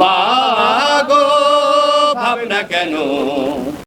মা গো ভাবনা কেন?